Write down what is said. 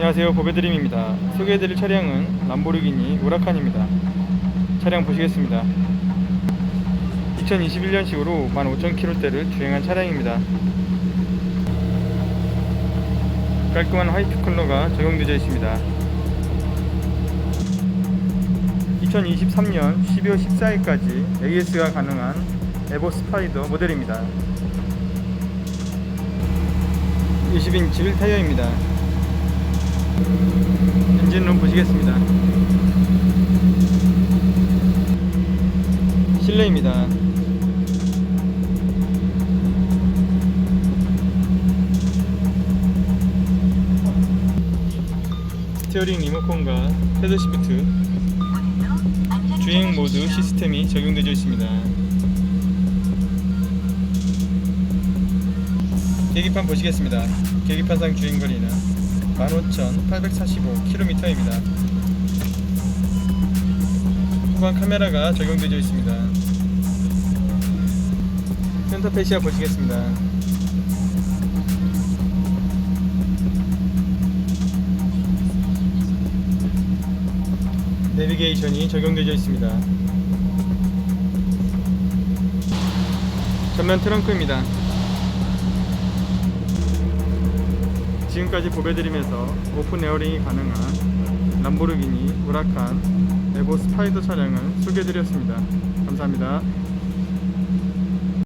안녕하세요. 보배드림입니다. 소개해드릴 차량은 람보르기니 우라칸입니다. 차량 보시겠습니다. 2021년식으로 15,000km대를 주행한 차량입니다. 깔끔한 화이트 컬러가 적용되어 있습니다. 2023년 12월 14일까지 AS가 가능한 에보 스파이더 모델입니다 20인치 타이어입니다 엔진룸 보시겠습니다. 실내입니다. 스티어링 리모컨과 패드 시프트, 주행 모드 시스템이 적용되어 있습니다. 계기판 보시겠습니다. 계기판상 주행거리는 15,845km입니다. 후방 카메라가 적용되어 있습니다. 센터페시아 보시겠습니다. 내비게이션이 적용되어 있습니다. 전면 트렁크입니다. 지금까지 보배드림에서 오픈 에어링이 가능한 람보르기니 우라칸 에보 스파이더 차량을 소개해드렸습니다. 감사합니다.